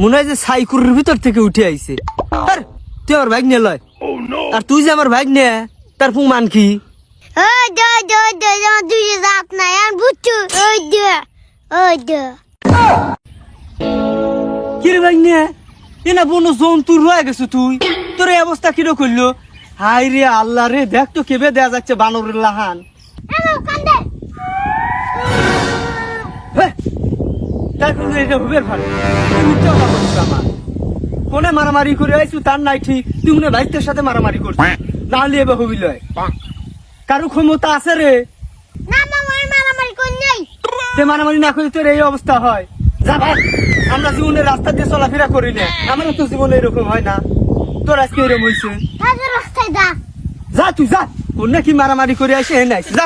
মনে হয় যে সাইকুরের ভিতর থেকে উঠে আইছে। আর তুই আমার ভাগ্নে লয়। আর তুই যে আমার ভাগ্নে তার প্রমাণ কি? ওই দে ওই দে ওই দে আমার দুই জাত নাই আমি বুঝছ। ওই দে ওই দে। কি রে ভাগ্নে এ না বন জন্তুর রয়ে গেছে তুই। তোর এই অবস্থা কিরো করল? হাই রে আল্লাহ রে দেখ তো কেবে দেয়া যাচ্ছে বানরের লাহান। তার কোনো এটা হুবের ভালো। তুই মিথ্যা কথা বলছিস আমার। কোনে মারামারি করে আইছু তার নাই ঠিক। তুই মনে ভাইদের সাথে মারামারি করছিস না হলে এবার হবি লয় কারও ক্ষমতা আছে রে? তে মারামারি না করে তোর এই অবস্থা হয়। যা ভাই আমরা জীবনের রাস্তা দিয়ে চলাফেরা করি না। আমারও তো জীবনে এরকম হয় না। তোর আজকে এরকম হয়েছে। যা। যা তুই যা। ওর নাকি মারামারি করে আসে নাই যা।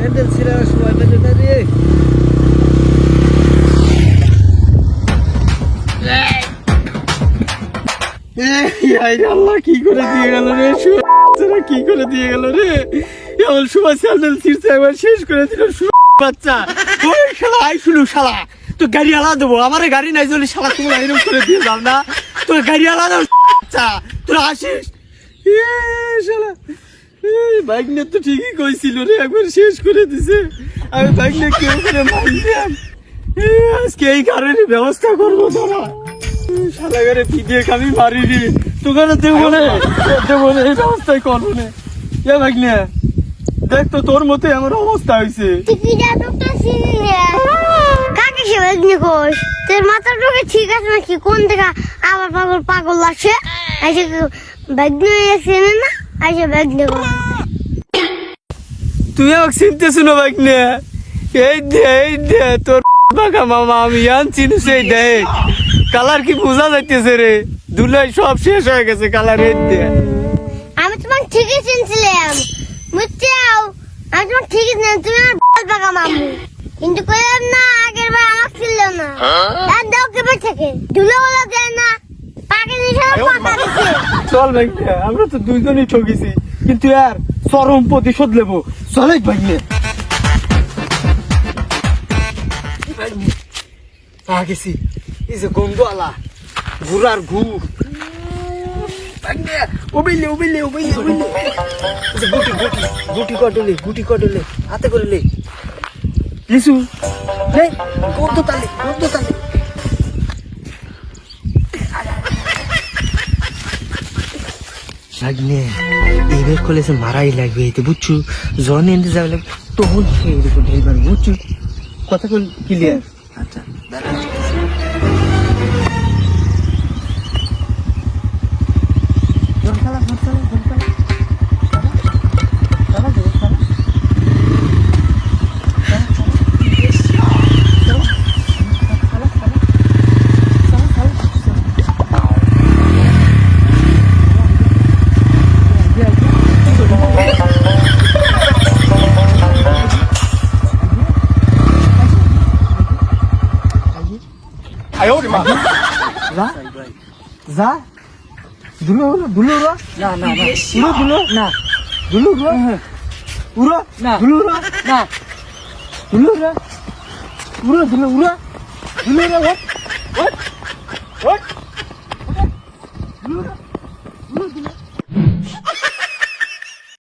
স্যান্ডেল ছিঁড়া সময় পেলে না কি করে দিয়ে গেল রে? শুয়া কি করে দিয়ে গেল রে? এমন ছিঁড়ছে একবার শেষ করে দিল বাচ্চা। আই শুনু শালা তো গাড়ি আলা দেবো। আমার গাড়ি নাই চলে, শালা তুমি এরকম করে দিয়ে যাও না। তোর গাড়ি তোরা আসিস শালা। বাইক নিয়ে তো ঠিকই কইছিল রে, একবার শেষ করে দিছে। আমি বাইক নিয়ে কেউ করে মারলাম আজকে এই কারণে ব্যবস্থা করব তোরা। শালা করে পিটিয়ে খাবি মারিনি তোখানে দেবো না দেবো না, এই ব্যবস্থাই করব না। এ বাইক নিয়ে দেখ তো তোর মতে আমার অবস্থা হয়েছে কাকে সে নিয়ে কোস তোর মাথার ঢোকে ঠিক আছে নাকি? কোন থেকে আবার পাগল পাগল আইসে ব্যাগ নিয়ে চিনি না? আইসে ব্যাগ তুই আমাকে চিনতেছো না নিয়ে এই দে এই দে তোর বাঁকা মামা আমি আনছি না সেই দেখ কালার কি বোঝা যাইতেছে রে? দুলাই সব শেষ হয়ে গেছে কালার এই দে। আমি তোমাকে ঠিকই চিনছিলাম। বুঝছাও আমি তোমাকে ঠিকই চিনলাম। তুমি আমার বল পাকা মামু। কিন্তু কইলাম না আগের বার আমাকে ছিল না। আর দাও কেবে থেকে। ধুলো হলো দেয় না? পাকে দিছে পাতা দিছে। চল ভাই, আমরা তো দুইজনই ঠকেছি কিন্তু আর চরম প্রতিশোধ নেব। চলে ভাই আ গেছি এই যে গন্ধওয়ালা ঘুরার ঘু উবিলে উবিলে উবিলে উবিলে। গুটি গুটি গুটি কটলে গুটি কটলে, হাতে করলে লিসু হে গন্ধ তালে গন্ধ তালে লাগলে এবার কলেজে মারাই লাগবে এতে বুঝছ। জন এনে যাবে তখন খেয়ে দেবো ঢেলবার বুঝছ। কথা কল ক্লিয়ার আচ্ছা দাঁড়া যা যা দুলো হলো দুলো উড়ো না না না উড়ো দুলো না দুলো উড়ো উড়ো না দুলো উড়ো না দুলো উড়ো উড়ো দুলো উড়ো দুলো উড়ো ওট ওট ওট দুলো উড়ো